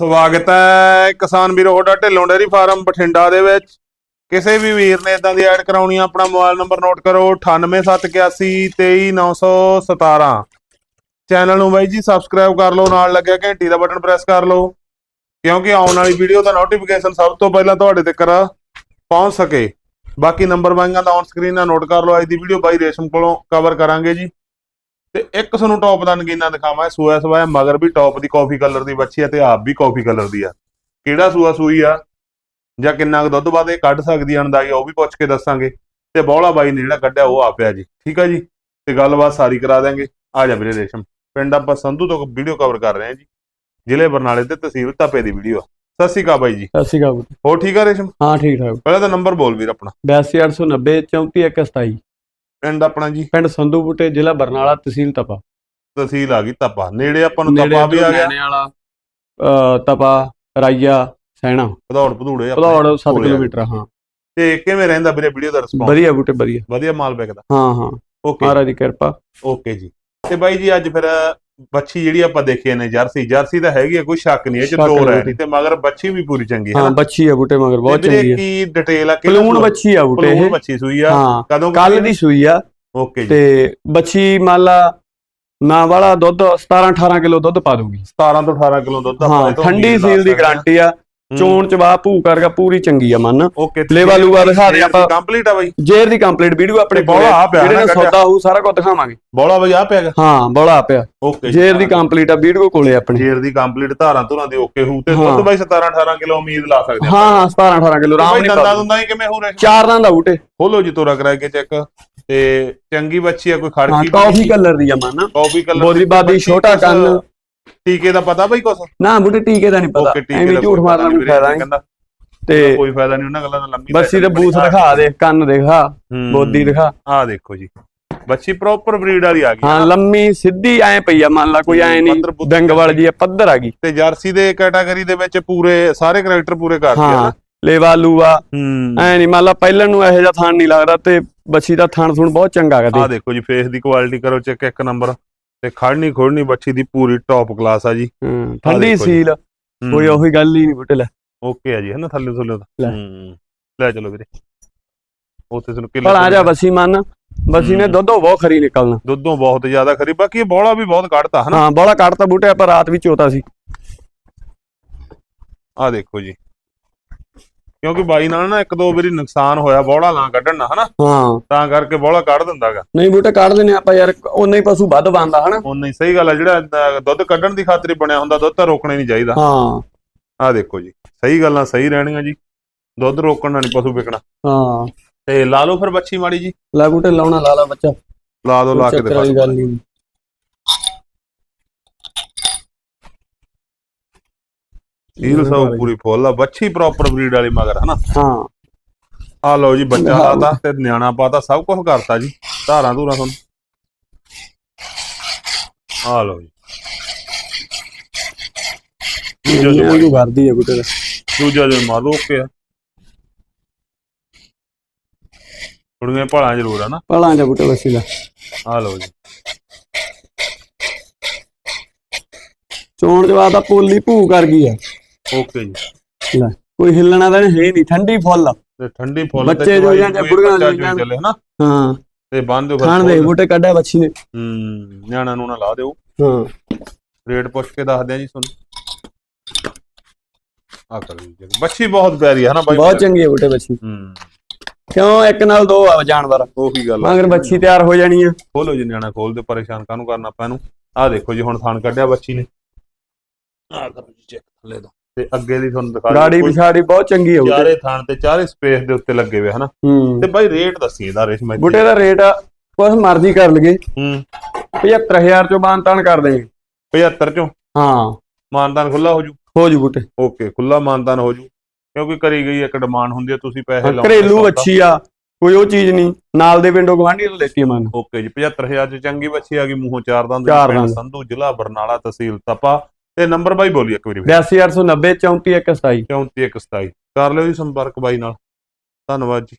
ਸਵਾਗਤ ਹੈ ਕਿਸਾਨ ਵੀਰੋ ਤੁਹਾਡਾ ਢਿੱਲੋਂ ਡੇਅਰੀ ਫਾਰਮ ਬਠਿੰਡਾ ਦੇ ਵਿੱਚ। ਕਿਸੇ ਵੀ ਵੀਰ ਨੇ ਇਦਾਂ ਦੀ ਐਡ ਕਰਾਉਣੀ ਆ, ਆਪਣਾ ਮੋਬਾਈਲ ਨੰਬਰ ਨੋਟ ਕਰੋ 9871823917 ਚੈਨਲ ਨੂੰ ਬਾਈ ਜੀ ਸਬਸਕ੍ਰਾਈਬ ਕਰ ਲਓ, ਨਾਲ ਲੱਗਿਆ ਘੰਟੀ ਦਾ ਬਟਨ ਪ੍ਰੈਸ ਕਰ ਲਓ, ਕਿਉਂਕਿ ਆਉਣ ਵਾਲੀ ਵੀਡੀਓ ਦਾ ਨੋਟੀਫਿਕੇਸ਼ਨ ਸਭ ਤੋਂ ਪਹਿਲਾਂ ਤੁਹਾਡੇ ਤੱਕ ਪਹੁੰਚ ਸਕੇ। ਬਾਕੀ ਨੰਬਰ ਬਾਈਆਂ ਦਾ ਔਨ ਸਕਰੀਨ ਨਾਲ ਨੋਟ ਕਰ ਲਓ, ਅੱਜ ਦੀ ਵੀਡੀਓ ਬਾਈ ਰੇਸ਼ਮ ਕੋਲੋਂ ਕਵਰ ਕਰਾਂਗੇ ਜੀ। ਤੇ ਇੱਕ ਤੁਹਾਨੂੰ ਟੌਪ ਦਾ ਨਗੀਨਾ ਦਿਖਾਵਾਂ ਇਹ ਸੂਆ ਸਵਾਇਆ ਮਗਰ ਵੀ ਟੌਪ ਦੀ ਕਾਫੀ ਕਲਰ ਦੀ ਬੱਚੀ ਆ ਤੇ ਆਪ ਵੀ ਕਾਫੀ ਕਲਰ ਦੀ ਆ। ਕਿਹੜਾ ਸੂਆ ਸੂਈ ਆ? ਜਾਂ ਕਿੰਨਾ ਕੁ ਦੁੱਧ ਬਾਅਦ ਇਹ ਕੱਢ ਸਕਦੀ ਆ ਅੰਦਾਜ਼ਾ ਉਹ ਵੀ ਪੁੱਛ ਕੇ ਦੱਸਾਂਗੇ। ਤੇ ਬੌਲਾ ਬਾਈ ਨੇ ਜਿਹੜਾ ਕੱਢਿਆ ਉਹ ਆਪਿਆ ਜੀ। ਠੀਕ ਆ ਜੀ? ਤੇ ਗੱਲਬਾਤ ਸਾਰੀ ਕਰਾ ਦਾਂਗੇ ਆ ਜਾ ਵੀਰੇ ਰੇਸ਼ਮ। ਪਿੰਡ ਆਪਾਂ ਸੰਧੂ ਤੋਂ ਵੀਡੀਓ ਕਵਰ ਕਰ ਰਹੇ ਹਾਂ ਜੀ। ਜ਼ਿਲ੍ਹੇ ਬਰਨਾਲੇ ਤੇ ਤਹਿਸੀਲ ਧਾਪੇ ਦੀ ਵੀਡੀਓ ਸਤਿ ਸ਼੍ਰੀ ਅਕਾਲ ਬਾਈ ਜੀ। ਸਤਿ ਸ਼੍ਰੀ ਅਕਾਲ। ਹੋਰ ਠੀਕ ਆ ਰੇਸ਼ਮ? ਹਾਂ ਠੀਕ ਠਾਕ ਪਹਿਲਾਂ ਤਾਂ ਨੰਬਰ ਬੋਲ ਵੀਰ ਆਪਣਾ। 82890 34127 ਪਿੰਡ ਆਪਣਾ ਜੀ? ਪਿੰਡ ਸੰਧੂ ਬੁੱਟੇ ਜ਼ਿਲ੍ਹਾ ਬਰਨਾਲਾ ਤਹਿਸੀਲ ਤਪਾ। ਤਹਿਸੀਲ ਆ ਗਈ ਤਪਾ। ਨੇੜੇ ਆਪਾਂ ਨੂੰ ਨੇੜੇ ਤਪਾ ਵੀ ਆ ਗਿਆ। ਨੈਣੇ ਵਾਲਾ ਅਹ, ਤਪਾ ਰਾਈਆ ਸੈਣਾ। ਭਦੌੜ ਭਦੂੜੇ ਆਪਣੇ ਭਦੌੜ 7 ਕੋਲੇ ਆ। ਕਿਲੋਮੀਟਰ ਹਾਂ। ਤੇ ਕਿਵੇਂ ਰਹਿੰਦਾ ਵੀਰੇ ਵੀਡੀਓ ਦਾ ਰਿਸਪੌਂਸ ਵਧੀਆ ਬੁੱਟੇ ਵਧੀਆ। ਵਧੀਆ ਮਾਲ ਵਿਕਦਾ। ਹਾਂ ਹਾਂ। ਓਕੇ ਮਹਾਰਾਜ ਦੀ ਕਿਰਪਾ। ਓਕੇ ਜੀ। ਤੇ ਬਾਈ ਜੀ ਅੱਜ ਫਿਰ ਬੱਚੀ ਜਿਹੜੀ ਆਪਾਂ ਦੇਖੀ ਨੇ ਜਰਸੀ। ਜਰਸੀ ਤਾਂ ਹੈਗੀ ਆ ਕੋਈ ਸ਼ੱਕ ਨਹੀਂ ਇਹ ਚ ਦੋ ਨਹੀਂ ਰਹਿ ਜੀ। ਤੇ ਮਗਰ ਬੱਚੀ ਵੀ ਪੂਰੀ ਚੰਗੀ ਹੈ ਹਾਂ ਬੱਚੀ ਆ ਬੁੱਟੇ ਮਗਰ ਬਹੁਤ ਚੰਗੀ ਹੈ ਕੀ ਡਿਟੇਲ ਆ ਕਿਹੜਾ ਪਲੂਣ? ਬੱਚੀ ਆ ਬੁੱਟੇ ਪਲੂਣ ਬੱਚੀ ਸੂਈ ਆ। ਕਦੋਂ ਕੱਲ ਦੀ ਸੂਈ ਆ। ਓਕੇ ਜੀ। ਤੇ ਬੱਚੀ ਮੰਨ ਲਾ ਨਾ ਵਾਲਾ ਦੁੱਧ 17 18 ਕਿਲੋ ਦੁੱਧ ਪਾ ਦੂਗੀ। 17 ਤੋਂ 18 ਕਿਲੋ ਦੁੱਧ ਆਪਾਂ ਠੰਡੀ ਸੀਲ ਦੀ। ਗਾਰੰਟੀ ਆ। ਚੋਣ ਚਵਾ ਭੂ ਕਰਗਾ ਪੂਰੀ ਚੰਗੀ ਆ ਮਨ। ਲੇਵਾ ਲੂਵਾ ਦਿਖਾ ਦੇ ਆਪਾਂ। ਕੰਪਲੀਟ ਆ ਬਾਈ। ਜੇਰ ਦੀ ਕੰਪਲੀਟ ਵੀਡੀਓ ਆਪਣੇ ਬੌਲਾ ਆ ਪਿਆ ਜਿਹੜੇ। ਸੌਦਾ ਹੋਊ ਸਾਰਾ ਕੁਝ ਦਿਖਾਵਾਂਗੇ। ਬੋਲਾ ਬਾਈ ਆ ਪਿਆ? ਹਾਂ ਬੌਲਾ ਆ ਪਿਆ। ਓਕੇ। ਜੇਰ ਦੀ ਕੰਪਲੀਟ ਆ ਵੀਡੀਓ ਕੋਲੇ ਆਪਣੇ। ਜੇਰ ਦੀ ਕੰਪਲੀਟ ਧਾਰਾਂ ਧੁਰਾਂ ਦੀ ਓਕੇ ਹੋਊ। ਤੇ। ਦੁੱਧ ਬਾਈ 17 18 ਕਿਲੋ ਉਮੀਦ ਲਾ ਸਕਦੇ ਹਾਂ ਹਾਂ 17 18 ਕਿਲੋ ਆਰਾਮ ਨਹੀਂ ਦੰਦਾਂ ਦੁੰਦਾਂ ਹੀ ਕਿਵੇਂ ਹੋ ਰਹੇ ਚਾਰ ਦਾਂ ਦਾ ਬੂਟੇ। ਖੋਲੋ ਜੀ ਤੋਰਾ ਕਰਾ ਕੇ ਚੈੱਕ। ਤੇ ਚੰਗੀ ਬੱਚੀ ਆ ਕੋਈ ਖੜਕੀ ਕਾਫੀ ਕਲਰ ਦੀ ਆ ਮਨ। ਕਾਫੀ ਕਲਰ ਬੋਦੀ ਬਾਦੀ ਛੋਟਾ ਕੰਨ। ਟੀਕੇ ਦਾ ਪਤਾ ਬਾਈ ਕੁਛ? ਨਾ ਬੂਟੇ ਟੀਕੇ ਦਾ ਨਹੀਂ ਪਤਾ। ਐਵੇਂ ਝੂਠ ਮਾਰਨਾ ਕੋਈ ਫਾਇਦਾ ਨਹੀਂ। ਤੇ ਕੋਈ ਫਾਇਦਾ ਨਹੀਂ ਉਹਨਾਂ ਗੱਲਾਂ ਦਾ ਲੰਮੀ ਬੱਸੀ ਦੇ ਬੂਥ ਦਿਖਾ ਦੇ ਕੰਨ ਦਿਖਾ ਬੋਦੀ ਦਿਖਾ। ਆ ਦੇਖੋ ਜੀ। ਬੱਚੀ ਪ੍ਰੋਪਰ ਬਰੀਡ ਵਾਲੀ ਆ ਗਈ। ਹਾਂ ਲੰਮੀ ਸਿੱਧੀ ਐ ਪਈ ਆ ਮੰਨ ਲਾ ਕੋਈ ਐ ਨਹੀਂ ਡੰਗ ਵਾਲ ਜੀ ਆ ਪੱਧਰ ਆ ਗਈ। ਤੇ ਜਰਸੀ ਦੇ ਕੈਟਾਗਰੀ ਦੇ ਵਿੱਚ ਪੂਰੇ ਸਾਰੇ ਕੈਰੈਕਟਰ ਪੂਰੇ ਕਰਦੀ ਆ ਲੇਵਾ ਲੂਆ ਐ ਨਹੀਂ ਮੰਨ ਲਾ ਪਹਿਲਣ ਨੂੰ ਇਹੋ ਜਿਹਾ ਥਾਣ ਨਹੀਂ ਲੱਗਦਾ ਤੇ ਬੱਚੀ ਦਾ ਥਾਣ ਥੁਣ ਬਹੁਤ ਚੰਗਾ ਆ ਕਦੇ ਦੇਖੋ ਜੀ ਫੇਸ ਦੀ ਕੁਆਲਿਟੀ ਕਰੋ ਚੈੱਕ ਇੱਕ ਨੰਬਰ ਤੇ ਖੜਨੀ ਖੋੜਨੀ ਬੱਚੀ ਦੀ ਪੂਰੀ ਟੌਪ ਕਲਾਸ ਆ ਜੀ। ਠੰਡੀ। ਸੀਲ ਕੋਈ ਉਹੀ ਗੱਲ ਹੀ ਨਹੀਂ ਬੁੱਟੇ ਲੈ। ਓਕੇ ਆ ਜੀ ਹਨਾ ਥੱਲੇ ਥੱਲੇ। ਹੂੰ ਲੈ ਚਲੋ ਵੀਰੇ। ਉੱਥੇ ਤੁਹਾਨੂੰ ਕਿੱਲੇ ਆ ਜਾ ਬੱਸੀ ਮੰਨ ਬੱਸੀ ਨੇ। ਦੁੱਧੋਂ ਬਹੁਤ ਖਰੀ ਨਿਕਲਣਾ। ਦੁੱਧੋਂ ਬਹੁਤ ਜ਼ਿਆਦਾ ਖਰੀ ਬਾਕੀ ਬੋਲਾ ਵੀ ਬਹੁਤ ਕੱਢਤਾ ਹਨਾ। ਹਾਂ ਬੋਲਾ ਕੱਢਤਾ ਬੂਟੇ ਆਪਾਂ ਰਾਤ ਵੀ ਚੋਤਾ ਸੀ। ਆ ਦੇਖੋ ਜੀ। ਕਿਉਂਕਿ ਬਾਈ ਨਾਲ ਨਾ ਇੱਕ ਦੋ ਵਾਰੀ ਨੁਕਸਾਨ ਹੋਇਆ ਬੋਲਾ ਲਾਂ ਕੱਢਣ ਨਾਲ ਹਨਾ? ਹਾਂ। ਤਾਂ ਕਰਕੇ ਬੋਲਾ ਕੱਢ ਦਿੰਦਾਗਾ। ਨਹੀਂ ਬੂਟੇ ਕੱਢ ਲੈਨੇ ਆਪਾਂ ਯਾਰ ਉਹਨੇ ਹੀ ਪਸ਼ੂ ਵੱਧ ਬੰਦਾ ਹਨਾ? ਉਹ ਨਹੀਂ ਸਹੀ ਗੱਲ ਆ ਜਿਹੜਾ ਦੁੱਧ ਕੱਢਣ ਦੀ ਖਾਤਰ ਹੀ ਬਣਿਆ ਹੁੰਦਾ ਦੁੱਧ ਤਾਂ ਰੋਕਣਾ ਹੀ ਨਹੀਂ ਚਾਹੀਦਾ। ਹਾਂ। ਆ ਦੇਖੋ ਜੀ ਸਹੀ ਗੱਲਾਂ ਸਹੀ ਰਹਿਣੀਆਂ ਜੀ। ਦੁੱਧ ਰੋਕਣ ਨਾਲ ਨਹੀਂ ਪਸ਼ੂ ਵਿਕਣਾ। ਹਾਂ। ਤੇ ਲਾ ਲਓ ਫਿਰ ਬੱਚੀ ਮਾੜੀ ਜੀ। ਲੈ ਬੂਟੇ ਲਾਉਣਾ ਲਾ ਲਾ ਬੱਚਾ। ਲਾ ਦੋ ਲਾ ਕੇ ਦਿਖਾ। ਗੱਲ ਨਹੀਂ। ਹੀਲ ਸਭ ਪੂਰੀ ਫੁੱਲ ਆ ਬੱਚੀ ਪ੍ਰੋਪਰ ਬਰੀਡ ਵਾਲੀ ਮਗਰ ਹਨਾ? ਹਾਂ। ਆ ਲਓ ਜੀ ਬੱਚਾ। ਲਾਤਾ ਤੇ ਨਿਆਣਾ ਪਾਤਾ ਸਭ ਕੁਝ ਕਰਤਾ ਜੀ। ਧਾਰਾਂ ਧੂਰਾਂ ਤੁਹਾਨੂੰ। ਆ ਲਓ ਜੀ। ਦੂਜਾ ਜੋ ਇਹ ਵਰਦੀ ਹੈ ਬੂਟੇ ਦਾ। ਦੂਜਾ ਜੋ ਮਾਰ ਓਕੇ ਆ। ਥੋੜੀਆਂ ਭਾਲਾਂ ਜ਼ਰੂਰ ਆ ਨਾ। ਭਲਾ ਜਾ ਬੂਟੇ ਬੱਸੀ ਦਾ। ਆ ਲਓ ਜੀ। ਚੋਣ ਜਵਾ ਤਾਂ ਪੋਲੀ ਭੂ ਕਰ ਗਈ ਆ। ਓਕੇ ਜੀ। ਲੈ ਕੋਈ ਹਿੱਲਣਾ ਤਾਂ ਨਹੀਂ ਹੈ ਨਹੀਂ ਠੰਡੀ ਫੁੱਲ। ਤੇ ਠੰਡੀ ਫੁੱਲ ਬੱਚੇ ਜੋ ਜਾਂ ਬੁੜੀਆਂ ਜੋ ਜੋ ਚੱਲੇ ਹਨਾ? ਹਾਂ। ਤੇ ਬੰਨ ਦਿਓ ਫਿਰ ਖਾਣ ਦੇ। ਬੂਟੇ ਕੱਢਿਆ ਬੱਚੀ ਨੇ। ਹੂੰ ਨਿਆਣਾ ਨੂੰ ਨਾ ਲਾ ਦਿਓ। ਹਾਂ। ਰੇਟ ਪੁੱਛ ਕੇ ਦੱਸਦੇ ਆ ਜੀ ਤੁਹਾਨੂੰ। ਆ ਕਰੋ ਜੀ ਬੱਚੀ ਬਹੁਤ ਪਿਆਰੀ ਹੈ ਨਾ ਬਾਈ? ਬਹੁਤ ਚੰਗੀ ਹੈ ਬੂਟੇ ਬੱਚੀ। ਹੂੰ। ਕਿਉਂ? ਇੱਕ ਨਾਲ ਦੋ ਆ ਜਾਨਵਰ। ਉਹੀ ਗੱਲ ਆ। ਮਗਰ ਬੱਚੀ ਤਿਆਰ ਹੋ ਜਾਣੀ ਆ। ਖੋਲੋ ਜੀ ਨਿਆਣਾ ਖੋਲ ਦੇ ਪਰੇਸ਼ਾਨ ਕਾਹਨੂੰ ਕਰਨਾ ਆਪਾਂ ਇਹਨੂੰ? ਆ ਦੇਖੋ ਜੀ ਹੁਣ ਥਣ ਕੱਢਿਆ ਬੱਚੀ ਨੇ। ਆ ਕਰੋ ਜੀ ਚੈੱਕ ਥੱਲੇ ਤੋਂ। ਤੇ ਅੱਗੇ ਦੀ ਤੁਹਾਨੂੰ ਦਿਖਾ ਗਾੜੀ ਪਿਛਾੜੀ ਬਹੁਤ ਚੰਗੀ ਹੈ ਬੂਟੇ ਚਾਰੇ ਥਣ ਤੇ ਚਾਰੇ ਸਪੇਸ ਦੇ ਉੱਤੇ ਲੱਗੇ ਹੋਏ ਹਨਾ? ਤੇ ਬਾਈ ਰੇਟ ਦੱਸੀ ਇਹਦਾ ਰੇਸ਼ਮ। ਬੂਟੇ ਦਾ ਰੇਟ ਕੁਛ ਮਰਜ਼ੀ ਕਰ ਲਈਏ। ਹੂੰ। 75000 ਚੋਂ ਬਾਨਤਾਨ ਕਰ ਦੇਂਗੇ 75 ਚੋਂ? ਹਾਂ। ਮਾਨਦਾਨ ਖੁੱਲਾ ਹੋ ਜੂ ਹੋ ਜੂ ਬੂਟੇ ਓਕੇ ਖੁੱਲਾ ਮਾਨਦਾਨ ਹੋ ਜੂ ਕਿਉਂਕਿ ਕਰੀ ਗਈ ਇੱਕ ਡਿਮਾਂਡ ਹੁੰਦੀ ਹੈ ਤੁਸੀਂ ਪੈਸੇ ਲਾਓ ਘਰੇਲੂ ਅੱਛੀ ਆ ਕੋਈ ਉਹ ਚੀਜ਼ ਨਹੀਂ। ਨਾਲ ਦੇ ਪਿੰਡੋਂ ਗਵਾਂਢੀ ਤੋਂ ਲੈਤੀ ਮਨ ਓਕੇ ਜੀ 75000 ਚ ਚੰਗੀ ਬੱਚੀ ਆ ਗਈ ਮੂੰਹੋਂ ਚਾਰ ਦੰਦ ਚਾਰ ਪਿੰਡ ਦੰਦ। ਸੰਧੂ ਜ਼ਿਲ੍ਹਾ ਬਰਨਾਲਾ ਤਹਿਸੀਲ ਤਪਾ। ਤੇ ਨੰਬਰ ਬਾਈ ਬੋਲੀ ਇੱਕ ਵਾਰੀ। 82890 3427 3427 ਕਰ ਲਿਓ ਜੀ ਸੰਪਰਕ ਬਾਈ ਨਾਲ। ਧੰਨਵਾਦ ਜੀ।